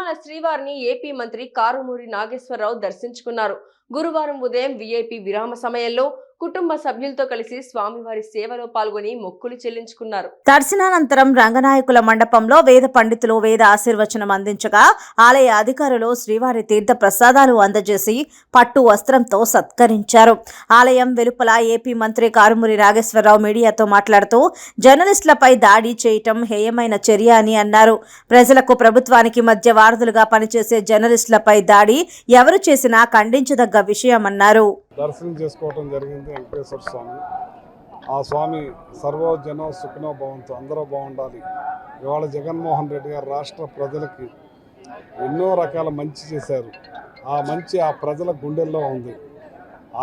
తిరుమల శ్రీవారిని ఏపీ మంత్రి కారుమూరి నాగేశ్వరరావు దర్శించుకున్నారు. గురువారం ఉదయం విఐపి విరామ సమయంలో కుటుంబ సభ్యులతో కలిసి స్వామివారి సేవలో పాల్గొని మొక్కులు చెల్లించుకున్నారు. దర్శనానంతరం రంగనాయకుల మండపంలో వేద పండితులు వేద ఆశీర్వచనం అందించగా ఆలయ అధికారులు శ్రీవారి తీర్థ ప్రసాదాలు అందజేసి పట్టు వస్త్రంతో సత్కరించారు. ఆలయం వెలుపల ఏపీ మంత్రి కారుమూరి నాగేశ్వరరావు మీడియాతో మాట్లాడుతూ జర్నలిస్టులపై దాడి చేయటం హేయమైన చర్య అని అన్నారు. ప్రజలకు ప్రభుత్వానికి మధ్య వారధులుగా పనిచేసే జర్నలిస్టులపై దాడి ఎవరు చేసినా ఖండించదగ్గ విషయమన్నారు. దర్శనం చేసుకోవటం జరిగింది వెంకటేశ్వర స్వామి. ఆ స్వామి సర్వజనో సుఖనో భవంతు అందరూ బాగుండాలి. ఇవాళ జగన్మోహన్ రెడ్డి గారు రాష్ట్ర ప్రజలకి ఎన్నో రకాల మంచి చేశారు. ఆ మంచి ఆ ప్రజల గుండెల్లో ఉంది.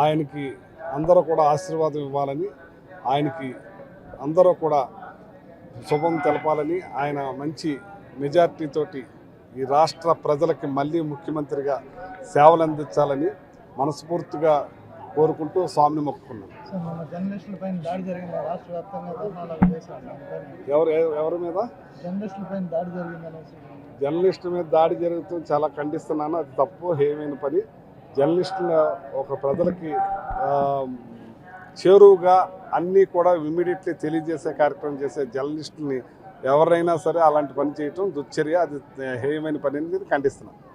ఆయనకి అందరూ కూడా ఆశీర్వాదం ఇవ్వాలని ఆయనకి అందరూ కూడా శుభం తెలపాలని ఆయన మంచి మెజార్టీతోటి ఈ రాష్ట్ర ప్రజలకి మళ్ళీ ముఖ్యమంత్రిగా సేవలు అందించాలని మనస్ఫూర్తిగా కోరుకుంటూ స్వామిని మొక్కుకున్నాం. ఎవరు ఎవరి మీద? జర్నలిస్టుల మీద దాడి జరుగుతుంది చాలా ఖండిస్తున్నాను. అది తప్పు హేమైన పని. జర్నలిస్టుల ఒక ప్రజలకి చేరువుగా అన్నీ కూడా ఇమీడియట్లీ తెలియజేసే కార్యక్రమం చేసే జర్నలిస్టుని ఎవరైనా సరే అలాంటి పని చేయటం దుశ్చర్య అది హేయమైన పని అనేది ఖండిస్తున్నాను